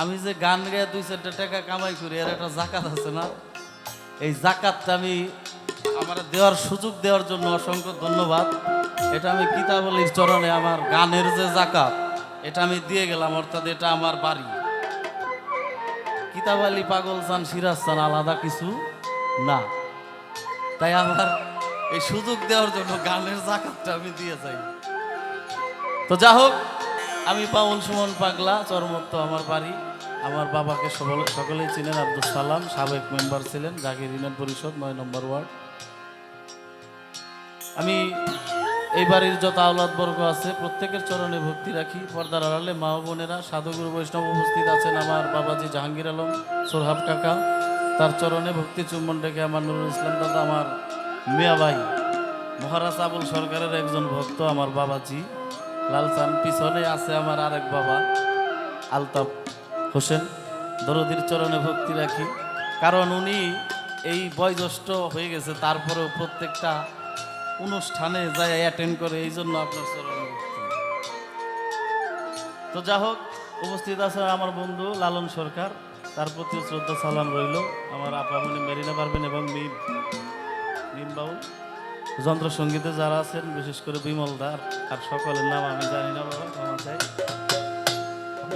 আমি যে গান গেয়ে দুই চারটা টাকা কামাই করি, এর একটা জাকাত আছে না? এই জাকাতটা আমি আমার দেওয়ার সুযোগ দেওয়ার জন্য অসংখ্য ধন্যবাদ। এটা আমি কিতাবলির চরণে আমার গানের যে জাকাত, এটা আমি দিয়ে গেলাম, অর্থাৎ এটা আমার বাড়ি। কিতাব আলী পাগল চান, সিরাজ চান, আলাদা কিছু না। তাই আমার এই সুযোগ দেওয়ার জন্য গানের জাকাতটা আমি দিয়ে যাই। তো যা হোক আমি পাউল সুমন পাগলা চরমত্ত আমার বাড়ি। আমার বাবাকে সকলে সকলেই চিনেন, আব্দুল সালাম, সাবেক মেম্বার ছিলেন জাগির ইউনিয়ন পরিষদ, নয় নম্বর ওয়ার্ড। আমি এই বাড়ির যত আওলাদ বর্গ আছে, প্রত্যেকের চরণে ভক্তি রাখি। পর্দার আড়ালে মা বোনেরা, সাধুগুরু বৈষ্ণব উপস্থিত আছেন আমার বাবাজি জাহাঙ্গীর আলম, সোরহাব কাকা। তার চরণে ভক্তি চুম্বন রেখে আমার নুরুল ইসলাম দাদা, আমার মিয়া ভাই। মহারাজ আবুল সরকারের একজন ভক্ত, আমার বাবাজি। লালসান, পিছনে আছে আমার আরেক বাবা, আলতাফ হোসেন। দরদির চরণে ভক্তি রাখি। কারণ উনি এই বয়োজ্যেষ্ঠ হয়ে গেছে, তারপরেও প্রত্যেকটা অনুষ্ঠানে যায় অ্যাটেন্ড করে, এই জন্য আপনার চরণে তো যা হোক, উপস্থিত আছে আমার বন্ধু লালন সরকার, তার প্রতি শ্রদ্ধা, সালাম রইল। আমার আপা আপামনি মেরিনা পারবেন এবং মিম মিম বাবু। যন্ত্রসঙ্গীতে যারা আছেন, বিশেষ করে বিমল দার আর সকলের নাম আমি জানি না বাবা চাই।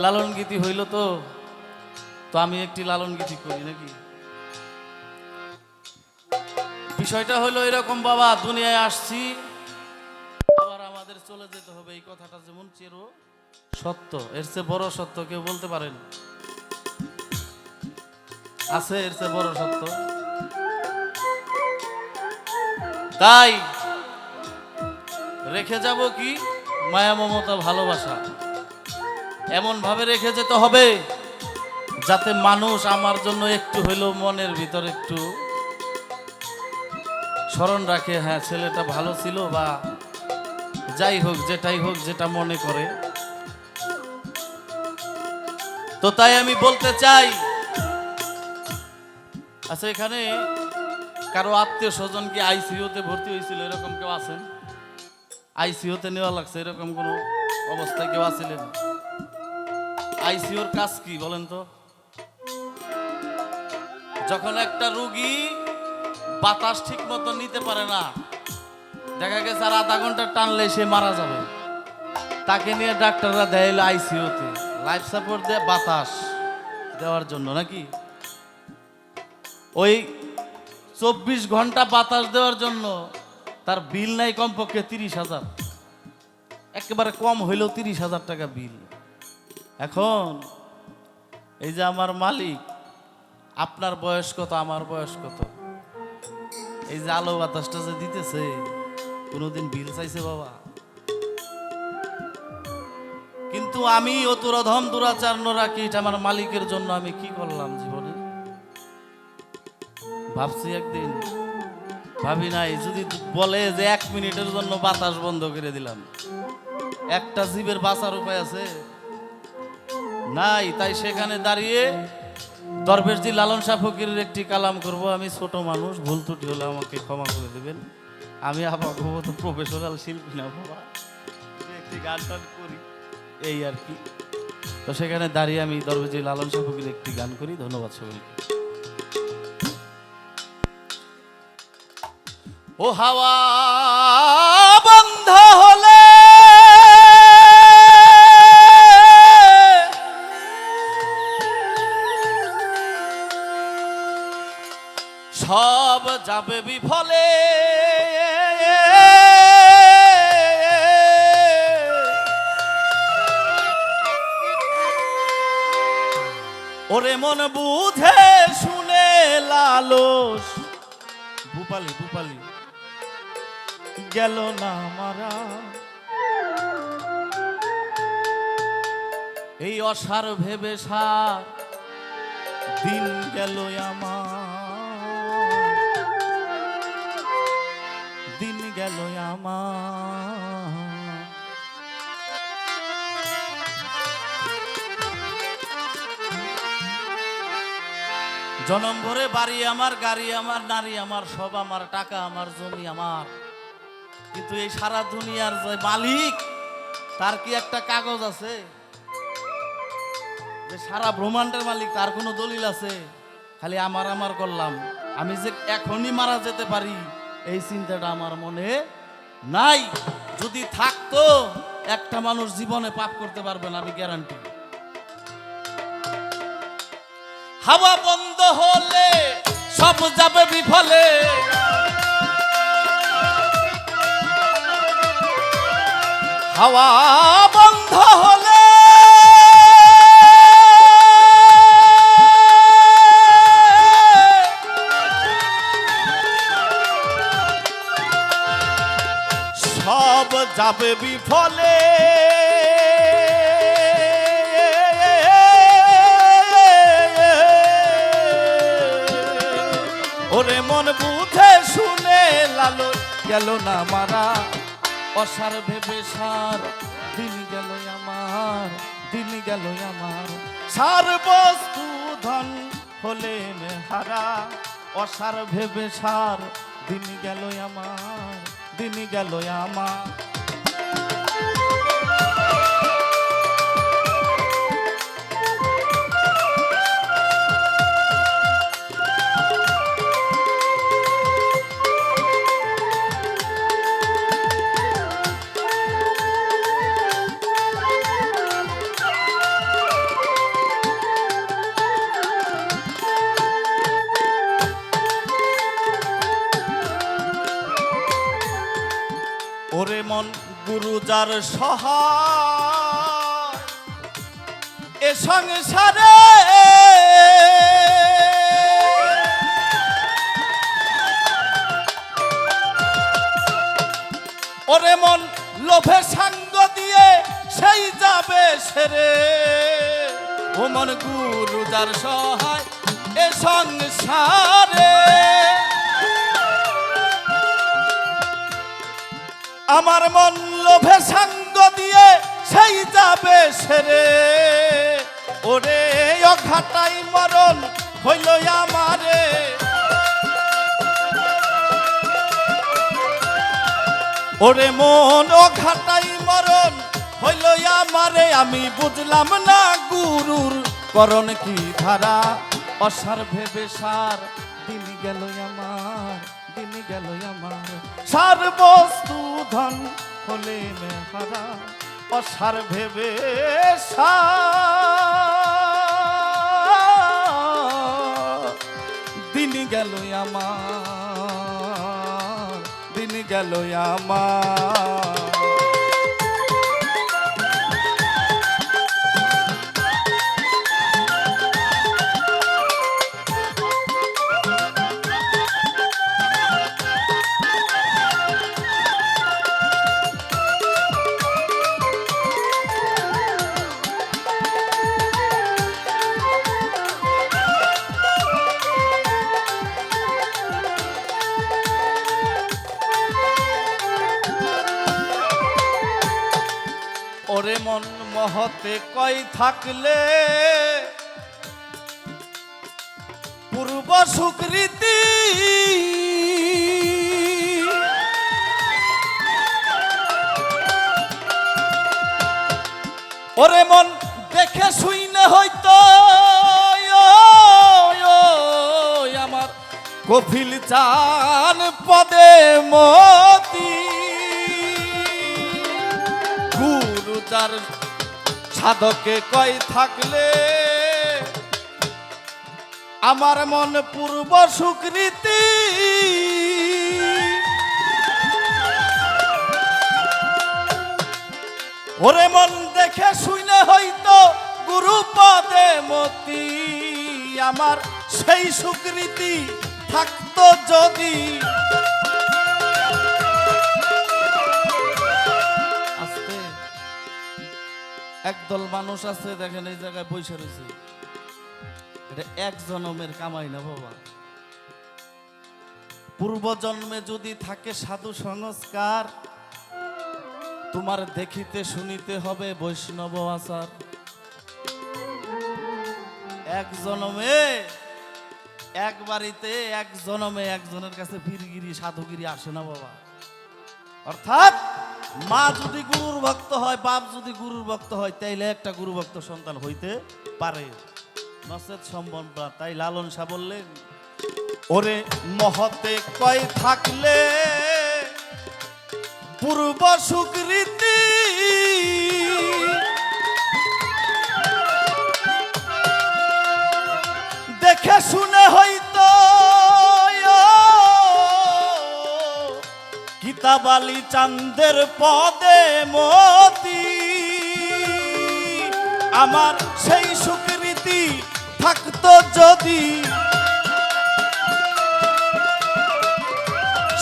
লালন গীতি হইল তো তো আমি একটি লালন গীতি করি নাকি? বিষয়টা হলো এরকম, বাবা, দুনিয়ায় আসছি, আবার আমাদের চলে যেতে হবে, এই কথাটা যেমন চির, সত্য। এর চেয়ে বড় সত্য কেউ বলতে পারেন আছে, এর চেয়ে বড় সত্য। তাই রেখে যাব কি? মায়া মমতা ভালোবাসা। এমন ভাবে রেখে যেতে হবে যাতে মানুষ আমার জন্য একটু হইলেও মনের ভিতর একটু স্মরণ রাখে হ্যাঁ ছেলেটা ভালো ছিল বা যাই হোক, যেটাই হোক, যেটা মনে করে। তো তাই আমি বলতে চাই আচ্ছা এখানে কারও আত্মীয় স্বজন কি আইসিইউতে ভর্তি হয়েছিল? এরকম কেউ আছেন আইসিইউতে নেওয়া লাগছে, এরকম কোনো অবস্থায় কেউ আছিলেন? আইসিইউর কাজ কি বলেন তো? যখন একটা রুগী বাতাস ঠিক মতো নিতে পারে না, দেখা গেছে আর আধা ঘণ্টা টানলে সে মারা যাবে। তাকে নিয়ে ডাক্তাররা দেয় আইসিইউতে। লাইফ সাপোর্ট দেয় বাতাস দেওয়ার জন্য, নাকি? ওই চব্বিশ ঘণ্টা বাতাস দেওয়ার জন্য তার বিল নাই কমপক্ষে তিরিশ হাজার। একেবারে কম হইলেও তিরিশ হাজার টাকা বিল। এখন এই যে আমার মালিক, আপনার বয়স কত, আমার বয়স কত? এই যে আলো বাতাসটা যে দিতেছে, কোনোদিন বিল চাইছে বাবা। কিন্তু আমি অতুরধম দুরাচার রাখি এটা আমার মালিকের জন্য আমি কি করলাম জীবনে? ভাবছি একদিন। ভাবি নাই, যদি বলে যে এক মিনিটের জন্য বাতাস বন্ধ করে দিলাম। একটা জীবের বাঁচার উপায় আছে? নাই, তাই সেখানে দাঁড়িয়ে দরবেশজি লালন শাহ ফকিরের একটি কালাম করব। আমি ছোট মানুষ, ভুল ত্রুটি হলে আমাকে ক্ষমা করে দেবেন। আমি আবার তো প্রফেশনাল শিল্পী না, বাবা। একটি গান টান করি, এই আর কি। তো সেখানে দাঁড়িয়ে আমি দরবেশজি লালন শাহ ফকিরের একটি গান করি। ধন্যবাদ সকলকে ও হাওয়া বন্ধ হলে সব যাবে বিফলে। ওরে মন বুঝে শুনে লালস। ভূপালি ভূপালি। গেল না মারা। এই অসার ভেবে সার, দিন গেল আমার। দিন গেল আমার। জনম ভরে বাড়ি আমার, গাড়ি আমার, নারী আমার, সব আমার, টাকা আমার, জমি আমার। কিন্তু এই সারা দুনিয়ার যে মালিক, তার কি একটা কাগজ আছে? যে সারা ব্রহ্মাণ্ডের মালিক, তার কোনো দলিল আছে? খালি আমার আমার করলাম। আমি যে এখনই মারা যেতে পারি, এই চিন্তাটা আমার মনে নাই। যদি থাকতো, একটা মানুষ জীবনে পাপ করতে পারবে না, আমি গ্যারান্টি হাওয়া বন্ধ হলে সব যাবে বিফলে। হাওয়া বন্ধ হলে। সব যাবে বিফলে। ওরে মন বুঝে শুনে লালো গেল না মারা। অসার ভেবে সার, দিন গেল আমার, দিন গেল আমার। সার বস্তু ধন হলে হারা, অসার ভেবে সার, দিন গেল আমার, দিন গেল আমার। গুরু সহায়। এ সংসারে ওরে মন লোভে সাঙ্গ দিয়ে সেই যাবে সেরে। ও মন গুরু সহায় এ সংসারে। আমার মন লোভে সাঙ্গ দিয়ে সেই যাবে সেরে। ওরে, অঘাটাই মরণ হইল আমারে। ওরে, মন অঘাটাই মরণ হইল আমারে। আমি বুঝলাম না গুরুর করণ কি ধারা। অসার ভেবে সার দিন গেল আমার। দিন গেল আমার। সার বস্তু ধন হলে মেহারা, অসার ভেবে দিন গেল আমার, দিন গেল আমার। মহতে কই থাকলে? পূর্ব সুকৃতি। ওরে মন দেখে শুইনে ও, আমার কফিল চান পদে মতি। গুরু তার সাধকে কই থাকলে? আমার মন পূর্ব সুকৃতি। ওরে মন দেখে শুনে হইতো গুরু পদে মতি। আমার সেই সুকৃতি থাকতো যদি একদল মানুষ আছে, দেখেন এই জায়গায় বসে রয়েছে। এটা এক জনমের কামাই না বাবা। পূর্ব জন্মে যদি থাকে সাধু সংস্কার, তোমার দেখিতে শুনিতে হবে বৈষ্ণব আচার। এক জনমে, এক বাড়িতে, এক জনমে একজনের কাছে বীরগিরি সাধুগিরি আসে না বাবা। অর্থাৎ মা যদি গুরুর ভক্ত হয়, বাপ যদি গুরুর ভক্ত হয়, তাইলে একটা গুরু ভক্ত সন্তান হইতে পারে। নচেত সম্ভব তাই লালন শাহ বললেন, ওরে মহতে কয় থাকলে পূর্ব সুকৃতি দেখে শুনে হইতো কিতাবালি চান্দের পদে মতি। আমার সেই সুকৃতি থাকতো যদি,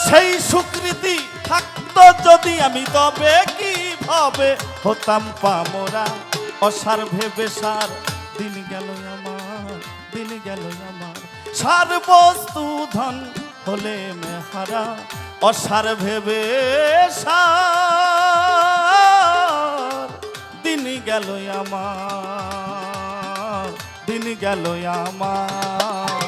সেই সুকৃতি থাকতো যদি আমি তবে কীভাবে হতাম পামরা? অসার ভেবে সার, দিন গেল আমার, দিন গেল আমার। সার বস্তু ধন হলে মেহারা অসার ভেবে দিন গেল আমার দিন গেল আমার।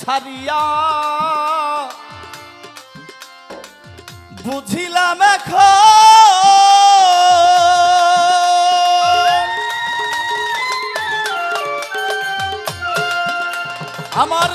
ছাড়িয়া বুঝিলাম এখন। আমার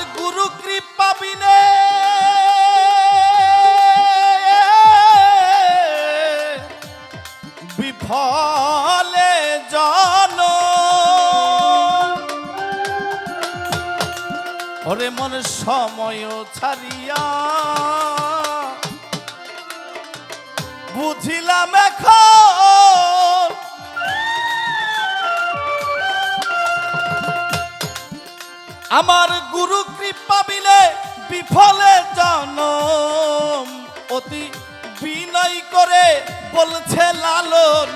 ওরে মন সময় ছাড়িয়া। বুঝিলাম এখন আমার গুরু কৃপা বিলে বিফলে জনম। অতি বিনয় করে বলছে লালন।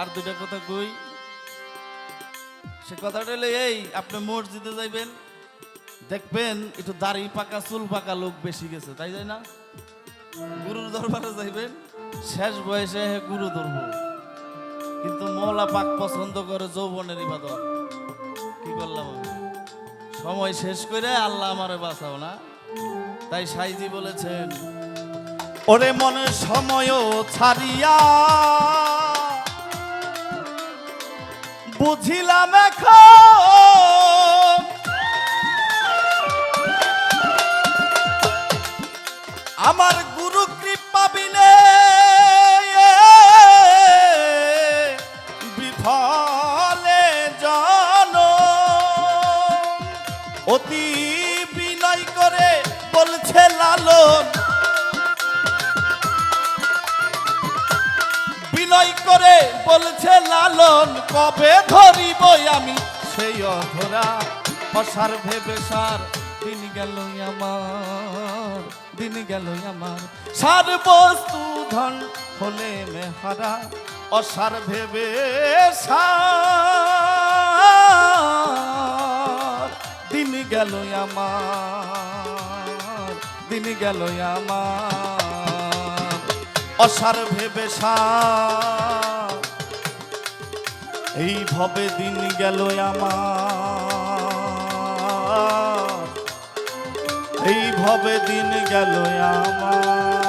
আর দুটা কথা কই? সে কথাটা হলো এই, আপনি মসজিদে যাইবেন, দেখবেন একটু দাড়ি পাকা, চুল পাকা লোক বেশি গেছে, তাই যায় না? গুরুর দরবারে যাইবেন, শেষ বয়সে গুরু ধরবো কিন্তু মৌলা পাক পছন্দ করে যৌবনের ইবাদত। কি করলাম সময় শেষ করে আল্লাহ আমারে বাঁচাও না? তাই সাইজি বলেছেন, ওরে মনে সময় ছাড়িয়া বুঝিলাম এখন আমার গুরু কৃপা বিনে বিফলে জন। অতি বিনয় করে বলছে লালন। করে বলছে, লালন কবে ধরিব আমি? সেই অধরা অসার ভেবে সার, দিন গেল আমার, দিন গেল আমার। সার বস্তু ধন হলে মেহারা, অসার ভেবে সার, দিন গেল আমার, দিন গেল আমার। অসার ভেবে এই ভবে দিন গেল আমার। এই ভবে দিন গেল আমার।